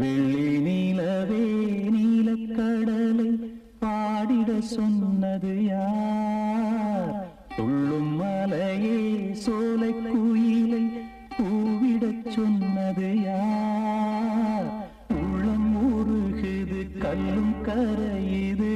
வெள்ளி நிலவே நீலக்கடலை பாடிட சொன்னது யார்? துள்ளும் மலையே சோலை குயிலை பூவிடச் சொன்னது யார்? உள்ளம் உருகுது கல்லும் கரையுது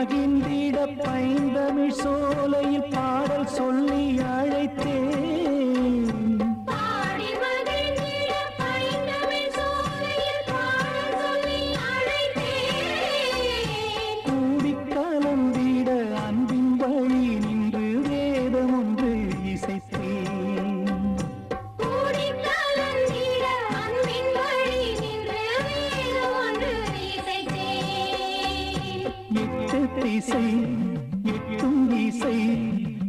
மகிழ்ந்திட பைந்தமிழ் சோலையில் பாடல் சொல்லி அழைத்தேன். கேட்டிசை எட்டும் இசை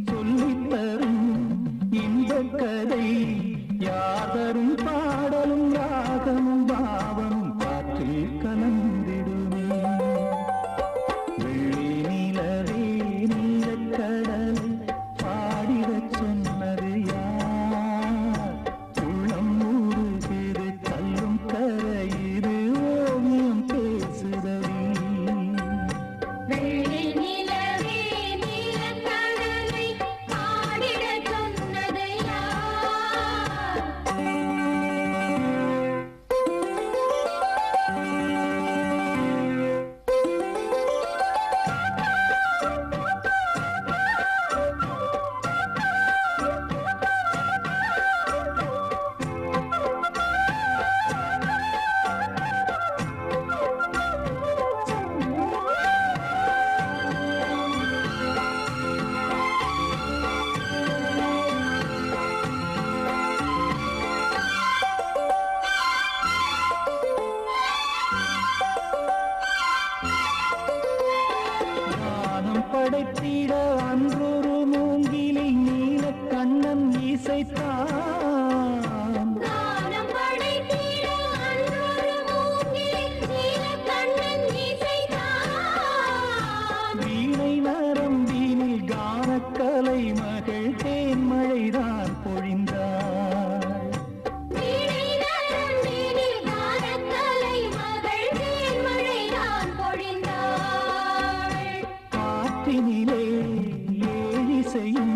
சொல்லித்தரும் இந்த கதை. யாதரும் பாடலும் ராகமும் பாவமும் படைத்திட அன்றோ காற்றினிலே ஏழிசையும்